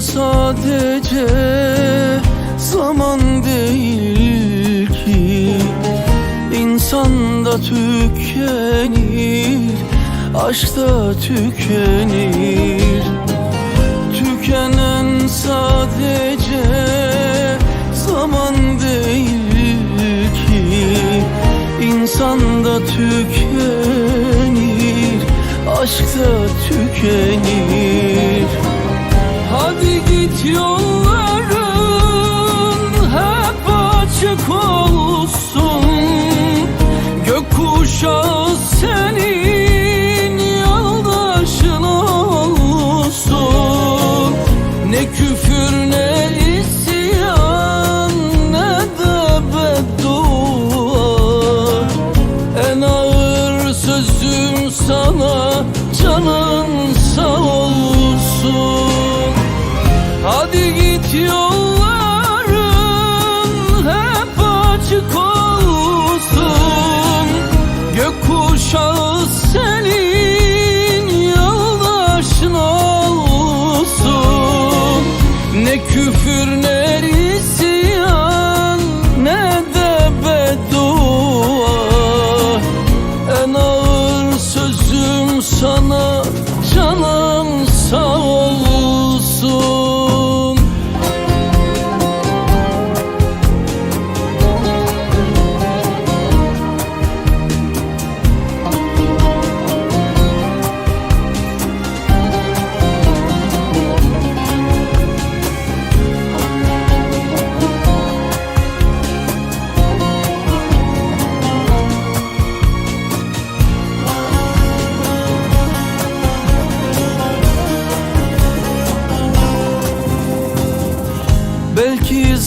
sadece zaman değil ki. İnsan da tükenir, aşk da tükenir. Tükenen sadece zaman değil ki. İnsan da tükenir, aşk da tükenir küfür ne isyan ne de beddua En ağır sözüm sana canın sağ olsun. Hadi git yolların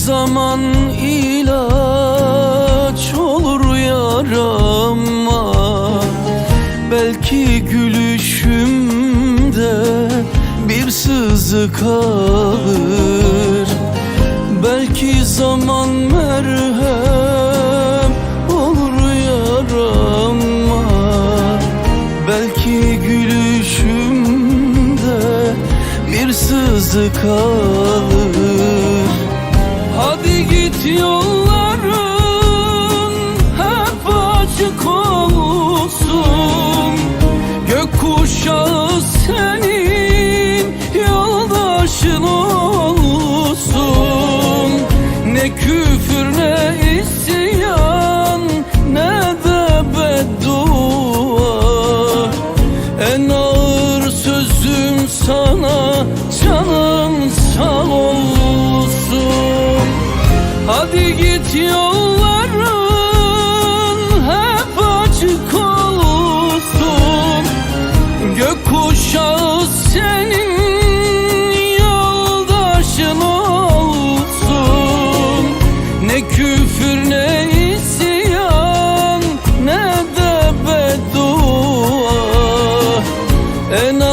zaman ilaç olur yarama. Belki gülüşümde bir sızı kalır Belki zaman merhem olur yarama. Belki gülüşümde bir sızı kalır açık olsun Gökkuşağı senin yoldaşın olsun. Ne küfür ne isyan ne de beddua. En ağır sözüm sana canım sağ olsun. Hadi git yolların En